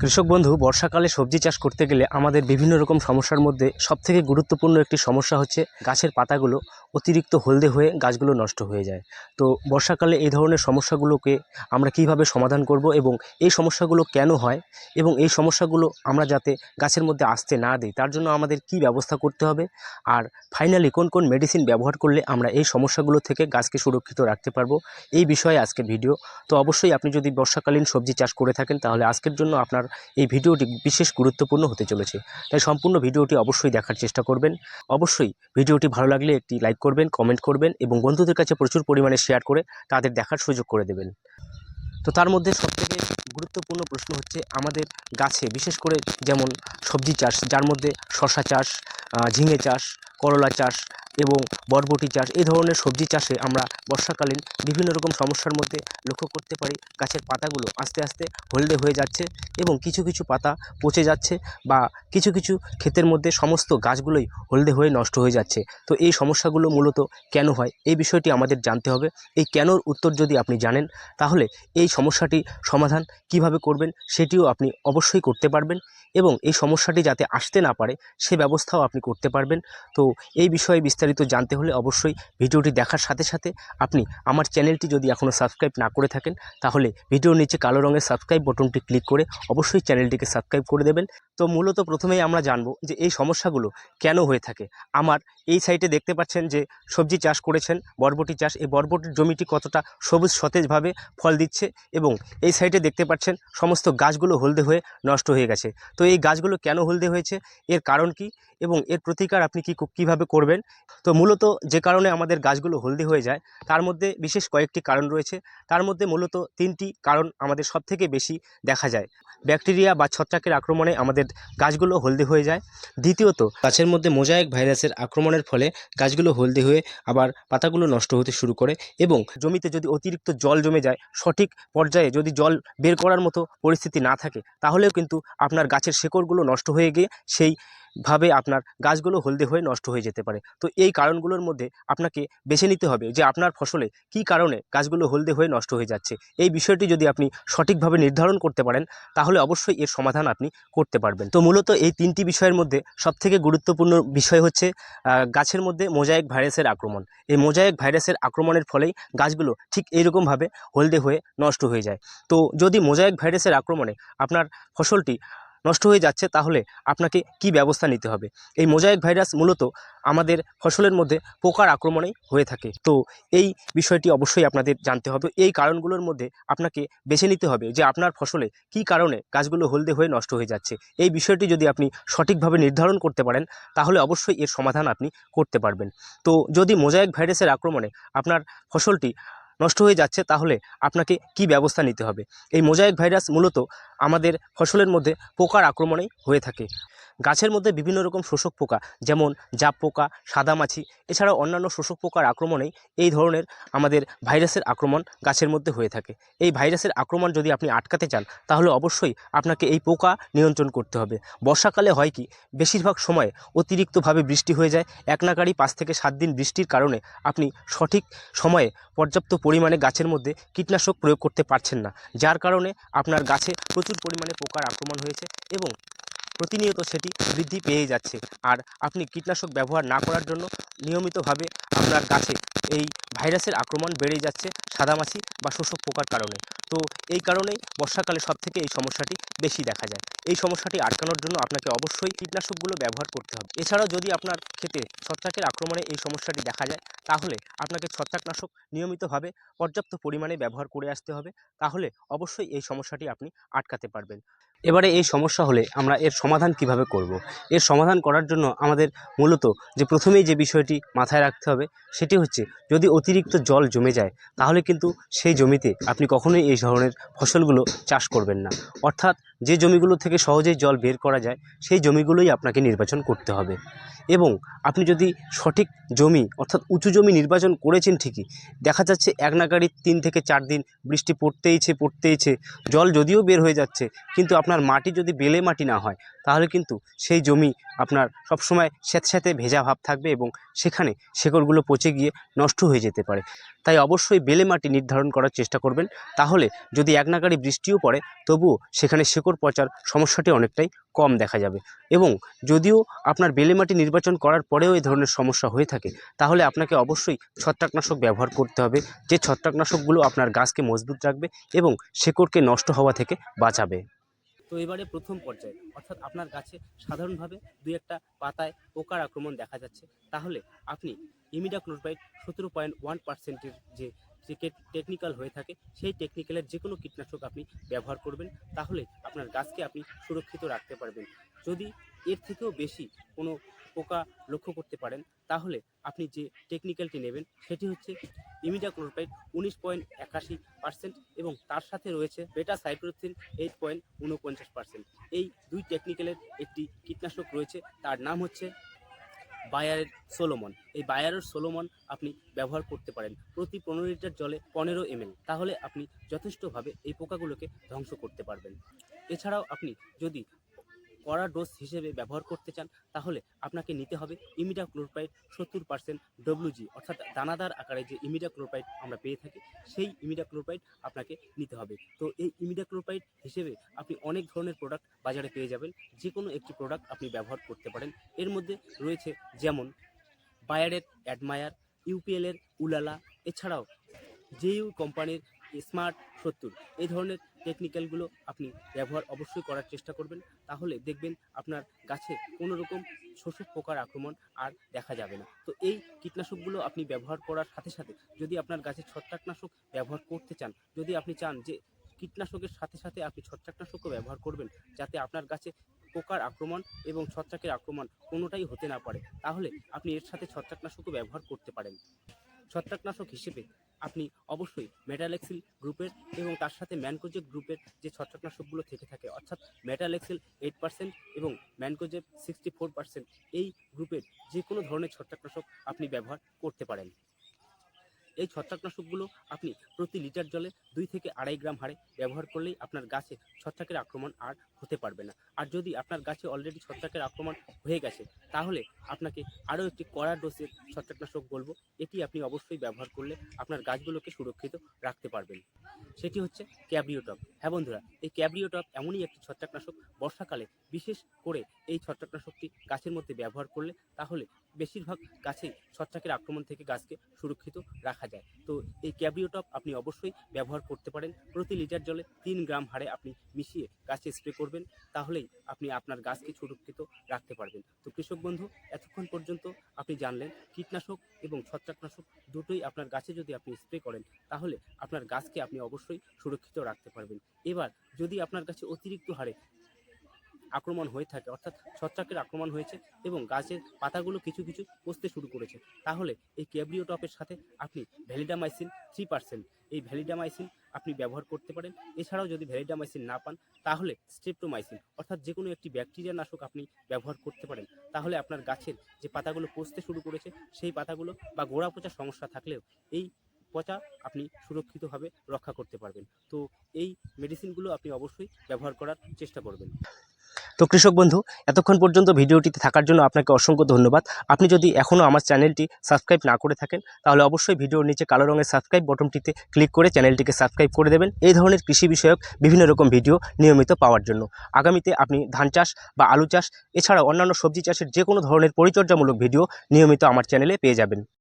কৃষক বন্ধু, বর্ষাকালে সবজি চাষ করতে গেলে আমাদের বিভিন্ন রকম সমস্যার মধ্যে সবথেকে গুরুত্বপূর্ণ একটি সমস্যা হচ্ছে গাছের পাতাগুলো অতিরিক্ত হলদে হয়ে গাছগুলো নষ্ট হয়ে যায়। তো বর্ষাকালে এই ধরনের সমস্যাগুলোকে আমরা কীভাবে সমাধান করব এবং এই সমস্যাগুলো কেন হয় এবং এই সমস্যাগুলো আমরা যাতে গাছের মধ্যে আসতে না দিই, তার জন্য আমাদের কি ব্যবস্থা করতে হবে? আর ফাইনালি কোন কোন মেডিসিন ব্যবহার করলে আমরা এই সমস্যাগুলো থেকে গাছকে সুরক্ষিত রাখতে পারব? এই বিষয়ে আজকে ভিডিও তো অবশ্যই আপনি যদি বর্ষাকালীন সবজি চাষ করে থাকেন, তাহলে আজকের জন্য আপনার এই ভিডিওটি বিশেষ গুরুত্বপূর্ণ হতে চলেছে। তাই সম্পূর্ণ ভিডিওটি অবশ্যই দেখার চেষ্টা করবেন। অবশ্যই ভিডিওটি ভালো লাগলে একটি লাইক করবেন, কমেন্ট করবেন এবং বন্ধুদের কাছে প্রচুর পরিমাণে শেয়ার করে তাদের দেখার সুযোগ করে দেবেন। তো তার মধ্যে সবথেকে গুরুত্বপূর্ণ প্রশ্ন হচ্ছে আমাদের গাছে, বিশেষ করে যেমন সবজি চাষ, যার মধ্যে শশা চাষ ঝিঙে চাষ, করলা চাষ এবং বরবটি চাষ, এই ধরনের সবজি চাষে আমরা বর্ষাকালীন বিভিন্ন রকম সমস্যার মধ্যে লক্ষ্য করতে পারি। গাছের পাতাগুলো আস্তে আস্তে হলদে হয়ে যাচ্ছে এবং কিছু কিছু পাতা পচে যাচ্ছে বা কিছু কিছু ক্ষেতের মধ্যে সমস্ত গাছগুলোই হলদে হয়ে নষ্ট হয়ে যাচ্ছে। তো এই সমস্যাগুলো মূলত কেন হয়? এই বিষয়টি আমাদের জানতে হবে। এই কেনর উত্তর যদি আপনি জানেন, তাহলে এই সমস্যাটি সমাধান কীভাবে করবেন সেটিও আপনি অবশ্যই করতে পারবেন। এবং এই সমস্যাটি যাতে আসতে না পারে, সে ব্যবস্থাও আপনি করতে পারবেন। তো এই বিষয়ে বিস্তারিত জানতে হলে অবশ্যই ভিডিওটি দেখার সাথে সাথে আপনি আমার চ্যানেলটি যদি এখনও সাবস্ক্রাইব না করে থাকেন, তাহলে ভিডিওর নিচে কালো রঙের সাবস্ক্রাইব বটনটি ক্লিক করে অবশ্যই চ্যানেলটিকে সাবস্ক্রাইব করে দেবেন। তো মূলত প্রথমেই আমরা জানব যে এই সমস্যাগুলো কেন হয়ে থাকে। আমার এই সাইটে দেখতে পাচ্ছেন যে সবজি চাষ করেছেন, বরবটি চাষ, এই বরবটির জমিটি কতটা সবুজ সতেজভাবে ফল দিচ্ছে এবং এই সাইডে দেখতে পাচ্ছেন সমস্ত গাছগুলো হলদে হয়ে নষ্ট হয়ে গেছে। তো এই গাছগুলো কেন হলদে হয়েছে? এর কারণ কি? এবং এর প্রতিকার আপনি কি, কীভাবে করবেন? তো মূলত যে কারণে আমাদের গাছগুলো হলদে হয়ে যায়, তার মধ্যে বিশেষ কয়েকটি কারণ রয়েছে। তার মধ্যে মূলত তিনটি কারণ আমাদের সবথেকে বেশি দেখা যায়। ব্যাকটেরিয়া বা ছত্রাকের আক্রমণে আমাদের গাছগুলো হলদে হয়ে যায়। দ্বিতীয়ত, গাছের মধ্যে মোজাইক ভাইরাসের আক্রমণের ফলে গাছগুলো হলদে হয়ে আবার পাতাগুলো নষ্ট হতে শুরু করে এবং জমিতে যদি অতিরিক্ত জল জমে যায়, সঠিক পর্যায়ে যদি জল বের করার মতো পরিস্থিতি না থাকে, তাহলেও কিন্তু আপনার গাছের শেকড়গুলো নষ্ট হয়ে গিয়ে সেই ভাবে আপনার গাছগুলো হলদে হয়ে নষ্ট হয়ে যেতে পারে। তো এই কারণগুলোর মধ্যে আপনাকে বেছে নিতে হবে যে আপনার ফসলে কী কারণে গাছগুলো হলদে হয়ে নষ্ট হয়ে যাচ্ছে। এই বিষয়টি যদি আপনি সঠিকভাবে নির্ধারণ করতে পারেন, তাহলে অবশ্যই এর সমাধান আপনি করতে পারবেন। তো মূলত এই তিনটি বিষয়ের মধ্যে সবথেকে গুরুত্বপূর্ণ বিষয় হচ্ছে গাছের মধ্যে মোজাইক ভাইরাসের আক্রমণ। এই মোজাইক ভাইরাসের আক্রমণের ফলেই গাছগুলো ঠিক এইরকমভাবে হলদে হয়ে নষ্ট হয়ে যায়। তো যদি মোজাইক ভাইরাসের আক্রমণে আপনার ফসলটি নষ্ট হয়ে যাচ্ছে, তাহলে আপনাকে কি ব্যবস্থা নিতে হবে? এই মোজাইক ভাইরাস মূলত আমাদের ফসলের মধ্যে পোকার আক্রমণেই হয়ে থাকে। তো এই বিষয়টি অবশ্যই আপনাদের জানতে হবে। এই কারণগুলোর মধ্যে আপনাকে বেছে নিতে হবে যে আপনার ফসলে কি কারণে গাছগুলো হলদে হয়ে নষ্ট হয়ে যাচ্ছে। এই বিষয়টি যদি আপনি সঠিকভাবে নির্ধারণ করতে পারেন, তাহলে অবশ্যই এর সমাধান আপনি করতে পারবেন। তো যদি মোজাইক ভাইরাসের আক্রমণে আপনার ফসলটি নষ্ট হয়ে যাচ্ছে, তাহলে আপনাকে কি ব্যবস্থা নিতে হবে? এই মোজাইক ভাইরাস মূলত আমাদের ফসলের মধ্যে পোকার আক্রমণেই হয়ে থাকে। গাছের মধ্যে বিভিন্ন রকম শোষক পোকা, যেমন জাপ পোকা সাদামাছি এছাড়াও অন্যান্য শোষক পোকার আক্রমণেই এই ধরনের আমাদের ভাইরাসের আক্রমণ গাছের মধ্যে হয়ে থাকে। এই ভাইরাসের আক্রমণ যদি আপনি আটকাতে চান, তাহলে অবশ্যই আপনাকে এই পোকা নিয়ন্ত্রণ করতে হবে। বর্ষাকালে হয় কি, বেশিরভাগ সময় অতিরিক্তভাবে বৃষ্টি হয়ে যায়, এক নাগাড়ি পাঁচ থেকে সাত দিন বৃষ্টির কারণে আপনি সঠিক সময়ে পর্যাপ্ত পরিমাণে গাছের মধ্যে কীটনাশক প্রয়োগ করতে পারছেন না, যার কারণে আপনার গাছে প্রচুর পরিমাণে পোকার আক্রমণ হয়েছে এবং প্রতিনিয়ত সেটি বৃদ্ধি পেয়ে যাচ্ছে। আর আপনি কীটনাশক ব্যবহার না করার জন্য নিয়মিতভাবে আপনার গাছে এই ভাইরাসের আক্রমণ বেড়ে যাচ্ছে সাদামাছি বা শোষক পোকার কারণে। তো এই কারণেই বর্ষাকালে সবথেকে এই সমস্যাটি বেশি দেখা যায়। এই সমস্যাটি আটকানোর জন্য আপনাকে অবশ্যই কীটনাশকগুলো ব্যবহার করতে হবে। এছাড়াও যদি আপনার ক্ষেতে ছত্রাকের আক্রমণে এই সমস্যাটি দেখা যায়, তাহলে আপনাকে ছত্রাকনাশক নিয়মিতভাবে পর্যাপ্ত পরিমাণে ব্যবহার করে আসতে হবে। তাহলে অবশ্যই এই সমস্যাটি আপনি আটকাতে পারবেন। এবারে এই সমস্যা হলে আমরা এর সমাধান কীভাবে করব। এর সমাধান করার জন্য আমাদের মূলত যে প্রথমেই যে বিষয়টি মাথায় রাখতে হবে, সেটি হচ্ছে যদি অতিরিক্ত জল জমে যায়, তাহলে কিন্তু সেই জমিতে আপনি কখনোই এই ধরনের ফসলগুলো চাষ করবেন না। অর্থাৎ যে জমিগুলো থেকে সহজেই জল বের করা যায়, সেই জমিগুলোই আপনাকে নির্বাচন করতে হবে। এবং আপনি যদি সঠিক জমি, অর্থাৎ উঁচু জমি নির্বাচন করেছেন ঠিকই, দেখা যাচ্ছে এক নাগাড়ি তিন থেকে চার দিন বৃষ্টি পড়তেইছে পড়তেইছে, জল যদিও বের হয়ে যাচ্ছে, কিন্তু আপনার মাটি যদি বেলে মাটি না হয় তাহলে কিন্তু সেই জমি আপনার সবসময় স্যাঁতস্যাঁতে ভেজা ভাব থাকবে এবং সেখানে শেকড়গুলো পচে গিয়ে নষ্ট হয়ে যেতে পারে। তাই অবশ্যই বেলে মাটি নির্ধারণ করার চেষ্টা করবেন। তাহলে যদি এক নাগাড়ি বৃষ্টিও পড়ে, তবুও সেখানে শেকড় পচার সমস্যাটি অনেকটাই কম দেখা যাবে। এবং যদিও আপনার বেলে মাটি নির্বাচন করার পরেও এই ধরনের সমস্যা হয়ে থাকে, তাহলে আপনাকে অবশ্যই ছত্রাকনাশক ব্যবহার করতে হবে। যে ছত্রাকনাশকগুলো আপনার গাছকে মজবুত রাখবে এবং শেকড়কে নষ্ট হওয়া থেকে বাঁচাবে। তো এবারে প্রথম পর্যায়ে। অর্থাৎ আপনার গাছে সাধারণভাবে দুই একটা পাতায় পোকার আক্রমণ দেখা যাচ্ছে। তাহলে আপনি ইমিডাক্লোরপাইড সতেরো পয়েন্ট ওয়ান পার্সেন্টের যে যে টেকনিক্যাল হয়ে থাকে, সেই টেকনিক্যালের যে কোনো কীটনাশক আপনি ব্যবহার করবেন। তাহলে আপনার গাছকে আপনি সুরক্ষিত রাখতে পারবেন। যদি এর থেকেও বেশি কোনো পোকা লক্ষ্য করতে পারেন, তাহলে আপনি যে টেকনিক্যালটি নেবেন সেটি হচ্ছে ইমিডাক্লোরবাইড উনিশ পয়েন্ট একাশি পার্সেন্ট এবং তার সাথে রয়েছে বেটা সাইক্লোথিন এইট পয়েন্ট উনপঞ্চাশ পার্সেন্ট এই দুই টেকনিক্যালের একটি কীটনাশক রয়েছে, তার নাম হচ্ছে বায়ারের সোলোমন। এই বায়ারের সোলোমন আপনি ব্যবহার করতে পারেন প্রতি পনেরো লিটার জলে পনেরো এমএল, তাহলে আপনি যথেষ্টভাবে এই পোকাগুলোকে ধ্বংস করতে পারবেন। এছাড়াও আপনি যদি কড়া ডোজ হিসেবে ব্যবহার করতে চান, তাহলে আপনাকে নিতে হবে ইমিডা ক্লোরপাইড সত্তর পার্সেন্ট ডব্লিউজি অর্থাৎ দানাদার আকারে যে ইমিডা ক্লোরপাইড আমরা পেয়ে থাকি, সেই ইমিডা ক্লোরপাইড আপনাকে নিতে হবে। তো এই ইমিডা ক্লোরপাইড হিসেবে আপনি অনেক ধরনের প্রোডাক্ট বাজারে পেয়ে যাবেন যে কোনো একটি প্রোডাক্ট আপনি ব্যবহার করতে পারেন। এর মধ্যে রয়েছে যেমন বায়ারের অ্যাডমায়ার ইউপিএলের উলালা এছাড়াও জেইউ কোম্পানির স্মার্ট সত্তর, এই ধরনের টেকনিক্যালগুলো আপনি ব্যবহার অবশ্যই করার চেষ্টা করবেন। তাহলে দেখবেন আপনার গাছে কোনো রকম শোষক পোকার আক্রমণ আর দেখা যাবে না। তো এই কীটনাশকগুলো আপনি ব্যবহার করার সাথে সাথে যদি আপনার গাছে ছত্রাকনাশক ব্যবহার করতে চান, যদি আপনি চান যে কীটনাশকের সাথে সাথে আপনি ছত্রাকনাশকও ব্যবহার করবেন, যাতে আপনার গাছে পোকার আক্রমণ এবং ছত্রাকের আক্রমণ কোনোটাই হতে না পারে, তাহলে আপনি এর সাথে ছত্রাকনাশকও ব্যবহার করতে পারেন। ছত্রাকনাশক হিসেবে আপনি অবশ্যই মেটালেক্সিল গ্রুপের এবং তার সাথে ম্যানকোজেব গ্রুপের যে ছত্রাকনাশকগুলো থেকে থাকে, অর্থাৎ মেটালেক্সিল এইট পার্সেন্ট এবং ম্যানকোজেব সিক্সটি ফোর পার্সেন্ট এই গ্রুপের যে কোনো ধরনের ছত্রাকনাশক আপনি ব্যবহার করতে পারেন। এই ছত্রাকনাশকগুলো আপনি প্রতি লিটার জলে দুই থেকে আড়াই গ্রাম হারে ব্যবহার করলেই আপনার গাছে ছত্রাকের আক্রমণ আর হতে পারবে না। আর যদি আপনার গাছে অলরেডি ছত্রাকের আক্রমণ হয়ে গেছে, তাহলে আপনাকে আরও একটি কড়া ডোজের ছত্রাকনাশক বলব। এটি আপনি অবশ্যই ব্যবহার করলে আপনার গাছগুলোকে সুরক্ষিত রাখতে পারবেন। সেটি হচ্ছে ক্যাব্রিওটপ। হ্যাঁ বন্ধুরা, এই ক্যাব্রিওটপ এমনই একটি ছত্রাকনাশক বর্ষাকালে বিশেষ করে এই ছত্রাকনাশকটি গাছের মধ্যে ব্যবহার করলে, তাহলে বেশিরভাগ গাছেই ছত্রাকের আক্রমণ থেকে গাছকে সুরক্ষিত রাখা যায়। তো এই ক্যাব্রিওটপ আপনি অবশ্যই ব্যবহার করতে পারেন। প্রতি লিটার জলে তিন গ্রাম হারে আপনি মিশিয়ে গাছে স্প্রে করবেন, তাহলেই আপনি আপনার গাছকে সুরক্ষিত রাখতে পারবেন। তো কৃষক বন্ধু, এতক্ষণ পর্যন্ত আপনি জানলেন কীটনাশক এবং ছত্রাকনাশক দুটোই আপনার গাছে যদি আপনি স্প্রে করেন, তাহলে আপনার গাছকে আপনি অবশ্যই সুরক্ষিত রাখতে পারবেন। এবার যদি আপনার কাছে অতিরিক্ত হারে আক্রমণ হয়ে থাকে, অর্থাৎ ছত্রাকের আক্রমণ হয়েছে এবং গাছের পাতাগুলো কিছু কিছু পচতে শুরু করেছে। তাহলে এই ক্যাব্রিও টপের সাথে আপনি ভ্যালিডামাইসিন থ্রি পার্সেন্ট এই ভ্যালিডামাইসিন আপনি ব্যবহার করতে পারেন। এছাড়াও যদি ভ্যালিডামাইসিন না পান, তাহলে স্ট্রেপ্টোমাইসিন, অর্থাৎ যে কোনো একটি ব্যাকটেরিয়া নাশক আপনি ব্যবহার করতে পারেন। তাহলে আপনার গাছের যে পাতাগুলো পচতে শুরু করেছে, সেই পাতাগুলো বা গোড়া পচা সমস্যা থাকলেও এই পচা আপনি সুরক্ষিতভাবে রক্ষা করতে পারবেন। তো এই মেডিসিনগুলো আপনি অবশ্যই ব্যবহার করার চেষ্টা করবেন। তো কৃষক বন্ধু, এতক্ষণ পর্যন্ত ভিডিওটিতে থাকার জন্য আপনাকে অসংখ্য ধন্যবাদ। আপনি যদি এখনও আমার চ্যানেলটি সাবস্ক্রাইব না করে থাকেন, তাহলে অবশ্যই ভিডিওর নিচে কালো রঙের সাবস্ক্রাইব বটনটিতে ক্লিক করে চ্যানেলটিকে সাবস্ক্রাইব করে দেবেন। এই ধরনের কৃষি বিষয়ক বিভিন্ন রকম ভিডিও নিয়মিত পাওয়ার জন্য। আগামীতে আপনি ধান চাষ বা আলু চাষ, এছাড়াও অন্যান্য সবজি চাষের যে কোনো ধরনের পরিচর্যামূলক ভিডিও নিয়মিত আমার চ্যানেলে পেয়ে যাবেন।